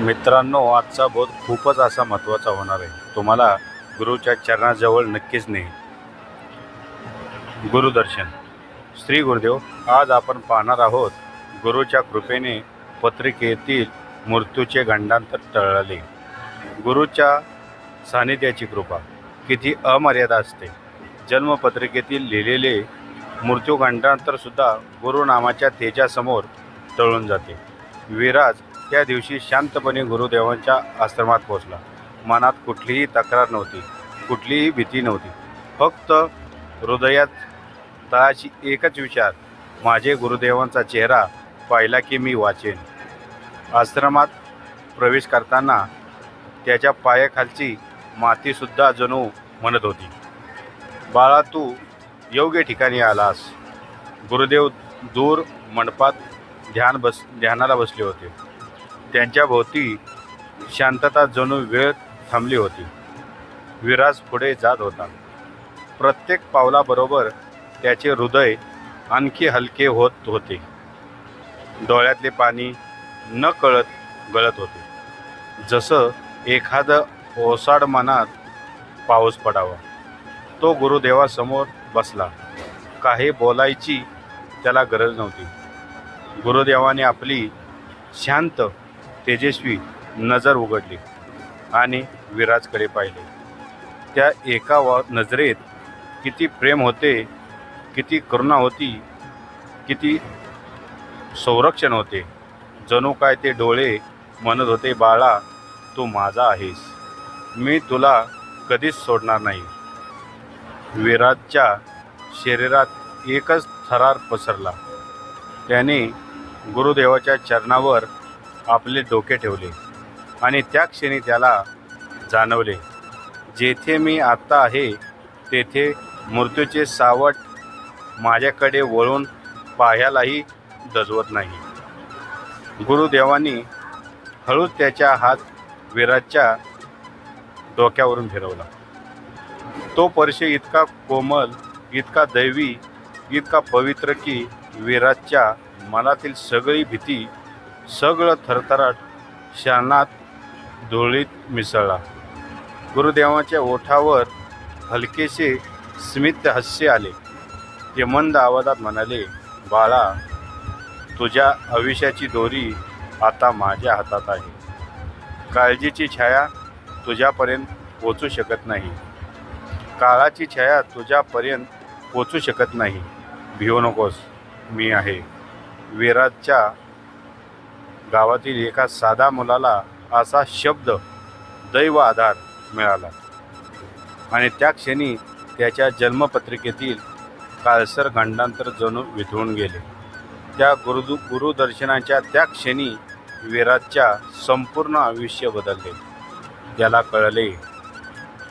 मित्रांनो आजचा बोध खूपच असा महत्त्वाचा होणार आहे. तुम्हाला गुरुच्या चरणाजवळ नक्कीच नाही गुरुदर्शन. श्री गुरुदेव आज आपण पाहणार आहोत गुरुच्या कृपेने पत्रिकेतील मृत्यूचे गंडांतर टळले. गुरुच्या सानिध्याची कृपा. किती अमर्यादा असते. जन्मपत्रिकेतील लिहिलेले मृत्यू गंडांतरसुद्धा गुरुनामाच्या तेजासमोर टळून जाते. विराज त्या दिवशी शांतपणे गुरुदेवांच्या आश्रमात पोहोचला. मनात कुठलीही तक्रार नव्हती कुठलीही भीती नव्हती. फक्त हृदयात तळाशी एकच विचार माझे गुरुदेवांचा चेहरा पाहिला की मी वाचेन. आश्रमात प्रवेश करताना त्याच्या पायाखालची मातीसुद्धा जणू म्हणत होती. बाळा तू योग्य ठिकाणी आलास. गुरुदेव दूर मंडपात ध्यान बस ध्यानाला बसले होते. त्यांच्या भोवती शांतता जणू वेळ थांबली होती. विराज पुढे जात होता. प्रत्येक पावलाबरोबर त्याचे हृदय आणखी हलके होत होते. डोळ्यातले पाणी न कळत गळत होते. जसं एखादं ओसाड मनात पाऊस पडावा. तो गुरुदेवासमोर बसला. काही बोलायची त्याला गरज नव्हती. गुरुदेवाने आपली शांत तेजस्वी नजर उघडली आणि विराजकडे पाहिले. त्या एका वा नजरेत किती प्रेम होते किती करुणा होती किती संरक्षण होते. जणू काय ते डोळे म्हणत होते बाळा तू माझा आहेस. मी तुला कधीच सोडणार नाही. विराजच्या शरीरात एकच थरार पसरला. त्याने गुरुदेवाच्या चरणावर आपले डोके ठेवले आणि त्या क्षणी त्याला जाणवले जेथे मी आत्ता आहे तेथे मृत्यूचे सावट माझ्याकडे वळून पाहायलाही दजवत नाही. गुरुदेवांनी हळूच त्याच्या हात विराजच्या डोक्यावरून फिरवला. तो परशे इतका कोमल इतका दैवी इतका पवित्र की विराजच्या मनातील सगळी भीती सगळं थरथराट शानात धुळीत मिसळला. गुरुदेवाच्या ओठावर हलकेसे स्मित हास्य आले. ते मंद आवाजात म्हणाले बाळा तुझ्या आयुष्याची दोरी आता माझ्या हातात आहे. काळजीची छाया तुझ्यापर्यंत पोचू शकत नाही. काळाची छाया तुझ्यापर्यंत पोचू शकत नाही. भिवू नकोस मी आहे. विराजच्या गावातील एका साधा मुलाला असा शब्द दैव आधार मिळाला. आणि त्या क्षणी त्याच्या जन्मपत्रिकेतील काळसर गंडांतर जणू विधळून गेले. त्या गुरुदू गुरुदर्शनाच्या त्या क्षणी विराजच्या संपूर्ण आयुष्य बदलले. त्याला कळले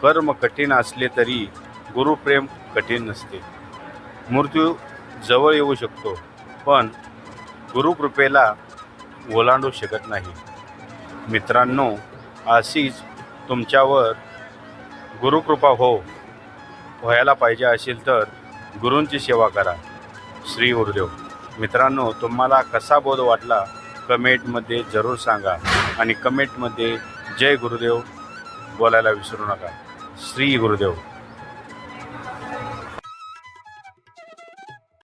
कर्म कठीण असले तरी गुरुप्रेम कठीण नसते. मृत्यू जवळ येऊ शकतो पण गुरुकृपेला ओलांडू शकत नाही. मित्रांनो अशीच तुमच्यावर गुरुकृपा हो व्हायला पाहिजे असेल तर गुरूंची सेवा करा. श्री गुरुदेव. मित्रांनो तुम्हाला कसा बोध वाटला कमेंटमध्ये जरूर सांगा आणि कमेंटमध्ये जय गुरुदेव बोलायला विसरू नका. श्री गुरुदेव.